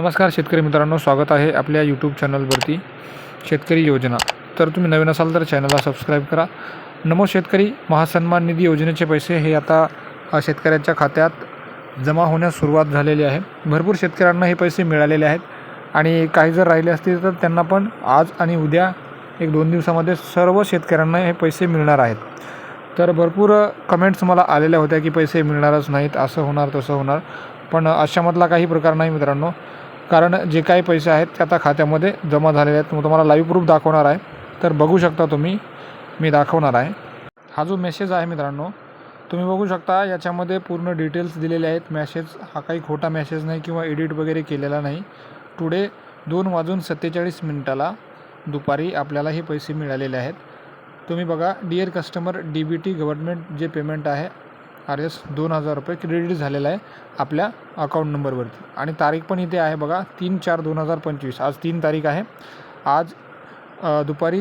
नमस्कार शेतकरी मित्रांनो स्वागत आहे आपल्या यूट्यूब चॅनलवरती शेतकरी योजना. तर तुम्ही नवीन असाल तर चॅनलला सबस्क्राईब करा. नमो शेतकरी महासन्मान निधी योजनेचे पैसे हे आता शेतकऱ्यांच्या खात्यात जमा होण्यास सुरुवात झालेली आहे. भरपूर शेतकऱ्यांना हे पैसे मिळालेले आहेत आणि काही जर राहिले असतील तर त्यांना पण आज आणि उद्या एक दोन दिवसामध्ये सर्व शेतकऱ्यांना हे पैसे मिळणार आहेत. तर भरपूर कमेंट्स मला आलेल्या होत्या की पैसे मिळणारच नाहीत असं होणार तसं होणार. पण अशामधला काही प्रकार नाही मित्रांनो. कारण जे काही पैसे आहेत ते आता खात्यामध्ये जमा झालेले आहेत. मग तुम्हाला लाईव्ह प्रूफ दाखवणार आहे. तर बघू शकता तुम्ही. मी दाखवणार आहे. हा जो मेसेज आहे मित्रांनो तुम्ही बघू शकता याच्यामध्ये पूर्ण डिटेल्स दिलेले आहेत. मॅसेज हा काही खोटा मेसेज नाही किंवा एडिट वगैरे केलेला नाही. टुडे दोन वाजून सत्तेचाळीस मिनिटाला दुपारी आपल्याला हे पैसे मिळालेले आहेत. तुम्ही बघा dear customer D B T government जे पेमेंट आहे आर एस दोन हजार रुपये क्रेडिट झालेलं आहे आपल्या अकाउंट नंबरवरती आणि तारीख पण इथे आहे बघा तीन चार दोन हजार पंचवीस. आज तीन तारीख आहे. आज दुपारी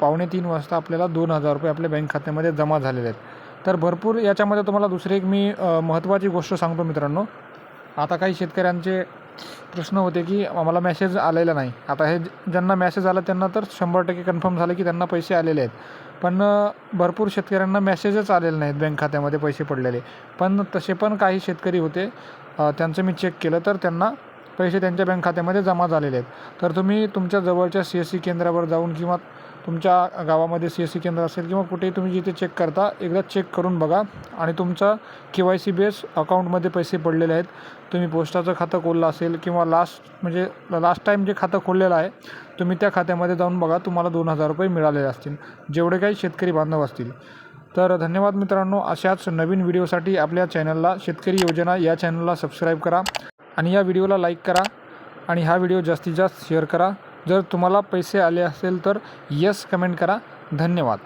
पावणे तीन वाजता आपल्याला दोन हजार रुपये आपल्या बँक खात्यामध्ये जमा झालेले आहेत. तर भरपूर याच्यामध्ये तुम्हाला दुसरी एक मी महत्त्वाची गोष्ट सांगतो मित्रांनो. आता काही शेतकऱ्यांचे प्रश्न होते की आम्हाला मेसेज आलेला नाही. आता हे ज्यांना मेसेज आला त्यांना तर शंभर टक्के कन्फर्म झालं की त्यांना पैसे आलेले आहेत. पण भरपूर शेतकऱ्यांना मेसेजच आलेले नाहीत बँक खात्यामध्ये पैसे पडलेले. पण तसे पण काही शेतकरी होते त्यांचं मी चेक केलं तर त्यांना पैसे त्यांच्या बँक खात्यामध्ये जमा झालेले आहेत. तर तुम्ही तुमच्या जवळच्या सी एस सी केंद्रावर जाऊन किंवा तुमच्या गावामध्ये सी एस सी केंद्र असेल किंवा कुठेही तुम्ही जिथे चेक करता एकदा चेक करून बघा. आणि तुमचा के वाय सी बेस अकाउंटमध्ये पैसे पडलेले आहेत. तुम्ही पोस्टाचं खातं खोललं असेल किंवा लास्ट म्हणजे लास्ट टाईम जे खातं खोललेलं आहे तुम्ही त्या खात्यामध्ये जाऊन बघा तुम्हाला दोन हजार रुपये मिळालेले असतील. जेवढे काही शेतकरी बांधव असतील. तर धन्यवाद मित्रांनो. अशाच नवीन व्हिडिओसाठी आपल्या चॅनलला शेतकरी योजना या चॅनलला सबस्क्राईब करा. आणि या व्हिडिओला लाईक करा. आणि हा व्हिडिओ जास्तीत जास्त शेअर करा. जर तुम्हाला पैसे आले असेल तर यस कमेंट करा. धन्यवाद.